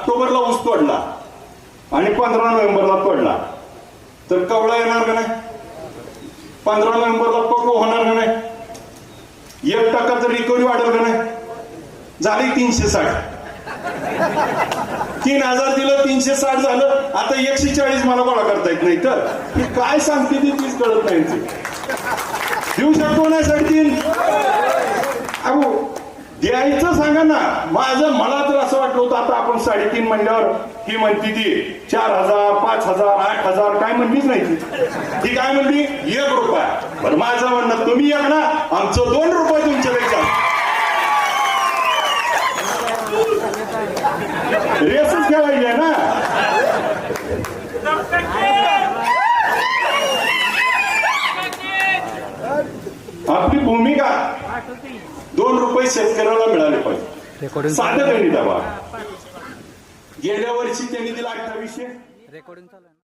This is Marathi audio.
ऑक्टोबरला ऊस तोडला आणि पंधरा नोव्हेंबरला तोडला तर कवळा येणार का नाही? पंधरा नोव्हेंबरला पक्क होणार का नाही? एक टक्का तर रिकव्हरी वाढेल का नाही? झाली तीनशे साठ. तीन हजार दिलं तीनशे साठ झालं. आता एकशे चाळीस मला गोळा करता येत नाही. तर ही काय सांगते ती तीच कळत नाही देऊ शकतो ना साडेतीन द्यायचं सांगा ना माझं मला तर असं वाटलं होतं आता आपण साडेतीन महिन्यावर ही म्हणती ती चार हजार पाच हजार आठ हजार काय म्हणलीच नाही ती. ती काय म्हणली? एक रुपया. बरं माझं म्हणणं तुम्ही एक ना आमचं दोन रुपये तुमच्यापेक्षा रेसच ठेवायची आहे ना. आपली भूमिका दोन रुपये शेतकऱ्याला मिळाले पाहिजे. साधं गणित आहे बा गेल्या वर्षी त्यांनी दिला अठ्ठावीसशे. रेकॉर्डिंग?